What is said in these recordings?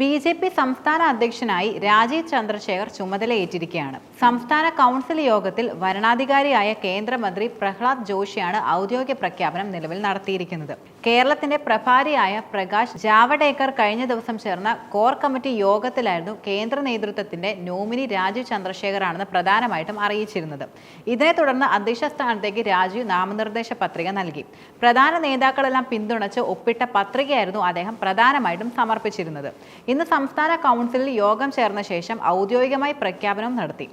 B J P സംസ്ഥാന അധ്യക്ഷനായി രാജീവ് ചന്ദ്രശേഖർ ചുമതലയേറ്റിരിക്കുകയാണ്. സംസ്ഥാന കൗൺസിൽ യോഗത്തിൽ വരണാധികാരിയായ കേന്ദ്രമന്ത്രി പ്രഹ്ലാദ് ജോഷിയാണ് ഔദ്യോഗിക പ്രഖ്യാപനം നിലവിൽ നടത്തിയിരിക്കുന്നത്. കേരളത്തിന്റെ പ്രഭാരിയായ പ്രകാശ് ജാവഡേക്കർ കഴിഞ്ഞ ദിവസം ചേർന്ന കോർ കമ്മിറ്റി യോഗത്തിലായിരുന്നു കേന്ദ്ര നേതൃത്വത്തിന്റെ നോമിനി രാജീവ് ചന്ദ്രശേഖറാണെന്ന് പ്രധാനമായിട്ടും അറിയിച്ചിരുന്നത്. ഇതിനെ തുടർന്ന് അധ്യക്ഷ സ്ഥാനത്തേക്ക് രാജീവ് നാമനിർദ്ദേശ പത്രിക നൽകി. പ്രധാന നേതാക്കളെല്ലാം പിന്തുണച്ച് ഒപ്പിട്ട പത്രികയായിരുന്നു അദ്ദേഹം പ്രധാനമായിട്ടും സമർപ്പിച്ചിരുന്നത്. ഇന്ന് സംസ്ഥാന കൗൺസിലിൽ യോഗം ചേർന്ന ശേഷം ഔദ്യോഗികമായി പ്രഖ്യാപനം നടത്തി.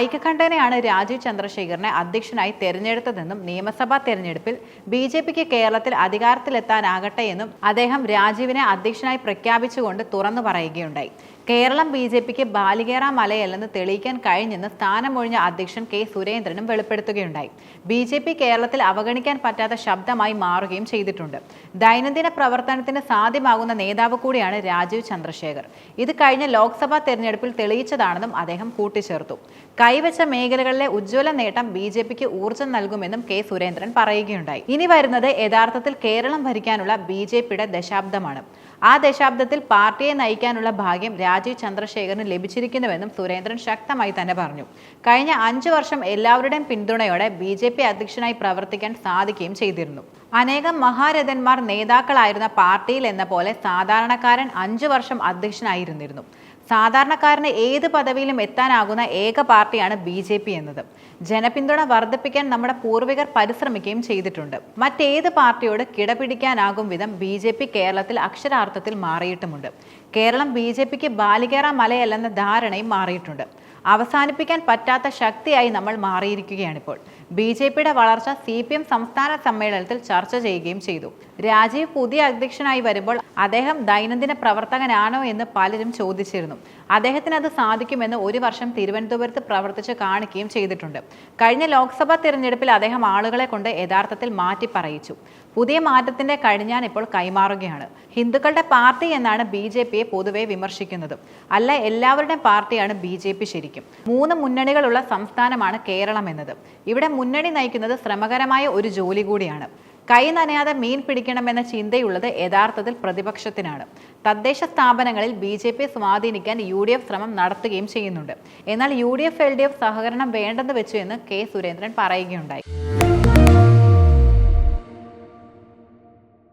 ഐക്യകണ്ഠനെയാണ് രാജീവ് ചന്ദ്രശേഖരനെ അധ്യക്ഷനായി തെരഞ്ഞെടുത്തതെന്നും നിയമസഭാ തെരഞ്ഞെടുപ്പിൽ ബി ജെ പിക്ക് കേരളത്തിൽ അധികാരത്തിലെത്താനാകട്ടെ എന്നും അദ്ദേഹം രാജീവിനെ അധ്യക്ഷനായി പ്രഖ്യാപിച്ചുകൊണ്ട് തുറന്നു പറയുകയുണ്ടായി. കേരളം ബി ജെ പിക്ക് ബാലികേറ മലയല്ലെന്ന് തെളിയിക്കാൻ കഴിഞ്ഞെന്ന് സ്ഥാനമൊഴിഞ്ഞ അധ്യക്ഷൻ കെ സുരേന്ദ്രനും വെളിപ്പെടുത്തുകയുണ്ടായി. ബി ജെ പി കേരളത്തിൽ അവഗണിക്കാൻ പറ്റാത്ത ശബ്ദമായി മാറുകയും ചെയ്തിട്ടുണ്ട്. ദൈനംദിന പ്രവർത്തനത്തിന് സാധ്യമാകുന്ന നേതാവ് കൂടിയാണ് രാജീവ് ചന്ദ്രശേഖർ. ഇത് കഴിഞ്ഞ ലോക്സഭാ തെരഞ്ഞെടുപ്പിൽ തെളിയിച്ചതാണെന്നും അദ്ദേഹം കൂട്ടിച്ചേർത്തു. കൈവച്ച മേഖലകളിലെ ഉജ്ജ്വല നേട്ടം ബി ജെ പിക്ക് ഊർജം നൽകുമെന്നും കെ സുരേന്ദ്രൻ പറയുകയുണ്ടായി. ഇനി വരുന്നത് യഥാർത്ഥത്തിൽ കേരളം ഭരിക്കാനുള്ള ബി ജെ പിയുടെ ദശാബ്ദമാണ്. ആ ദശാബ്ദത്തിൽ പാർട്ടിയെ നയിക്കാനുള്ള ഭാഗ്യം രാജീവ് ചന്ദ്രശേഖറിന് ലഭിച്ചിരിക്കുന്നുവെന്നും സുരേന്ദ്രൻ ശക്തമായി തന്നെ പറഞ്ഞു. കഴിഞ്ഞ അഞ്ചു വർഷം എല്ലാവരുടെയും പിന്തുണയോടെ ബി അധ്യക്ഷനായി പ്രവർത്തിക്കാൻ സാധിക്കുകയും ചെയ്തിരുന്നു. അനേകം മഹാരഥന്മാർ നേതാക്കളായിരുന്ന പാർട്ടിയിൽ എന്ന പോലെ സാധാരണക്കാരൻ അഞ്ചു വർഷം അധ്യക്ഷനായിരുന്നിരുന്നു. സാധാരണക്കാരന് ഏത് പദവിയിലും എത്താനാകുന്ന ഏക പാർട്ടിയാണ് ബി ജെ പി എന്നത്. ജനപിന്തുണ വർദ്ധിപ്പിക്കാൻ നമ്മുടെ പൂർവികർ പരിശ്രമിക്കുകയും ചെയ്തിട്ടുണ്ട്. മറ്റേത് പാർട്ടിയോട് കിടപിടിക്കാനാകും വിധം ബി ജെ പി കേരളത്തിൽ അക്ഷരാർത്ഥത്തിൽ മാറിയിട്ടുമുണ്ട്. കേരളം ബി ജെ പിക്ക് ബാലികേറ മലയല്ലെന്ന ധാരണയും മാറിയിട്ടുണ്ട്. അവസാനിപ്പിക്കാൻ പറ്റാത്ത ശക്തിയായി നമ്മൾ മാറിയിരിക്കുകയാണിപ്പോൾ. ബി ജെ പിയുടെ വളർച്ച സി പി എം സംസ്ഥാന സമ്മേളനത്തിൽ ചർച്ച ചെയ്യുകയും ചെയ്തു. രാജീവ് പുതിയ അധ്യക്ഷനായി വരുമ്പോൾ അദ്ദേഹം ദൈനംദിന പ്രവർത്തകനാണോ എന്ന് പലരും ചോദിച്ചിരുന്നു. അദ്ദേഹത്തിന് അത് സാധിക്കുമെന്ന് ഒരു വർഷം തിരുവനന്തപുരത്ത് പ്രവർത്തിച്ച് കാണിക്കുകയും ചെയ്തിട്ടുണ്ട്. കഴിഞ്ഞ ലോക്സഭാ തിരഞ്ഞെടുപ്പിൽ അദ്ദേഹം ആളുകളെ കൊണ്ട് യഥാർത്ഥത്തിൽ മാറ്റി പറയിച്ചു പുതിയ മാറ്റത്തിന്റെ കഴിഞ്ഞാൻ ഇപ്പോൾ കൈമാറുകയാണ്. ഹിന്ദുക്കളുടെ പാർട്ടി എന്നാണ് ബി ജെ പിയെ പൊതുവെ വിമർശിക്കുന്നത്. അല്ല എല്ലാവരുടെയും പാർട്ടിയാണ് ബി ജെ പി ശരിക്കും. മൂന്ന് മുന്നണികളുള്ള സംസ്ഥാനമാണ് കേരളം എന്നത്. ഇവിടെ മുന്നണി നയിക്കുന്നത് ശ്രമകരമായ ഒരു ജോലി കൂടിയാണ്. കൈ നനയാതെ മീൻ പിടിക്കണമെന്ന ചിന്തയുള്ളത് യഥാർത്ഥത്തിൽ പ്രതിപക്ഷത്തിനാണ്. തദ്ദേശ സ്ഥാപനങ്ങളിൽ ബി ജെ പി സ്വാധീനിക്കാൻ യു ഡി എഫ് ശ്രമം നടത്തുകയും ചെയ്യുന്നുണ്ട്. എന്നാൽ U D F L D F സഹകരണം വേണ്ടെന്ന് വെച്ചു എന്ന് കെ സുരേന്ദ്രൻ പറയുകയുണ്ടായി.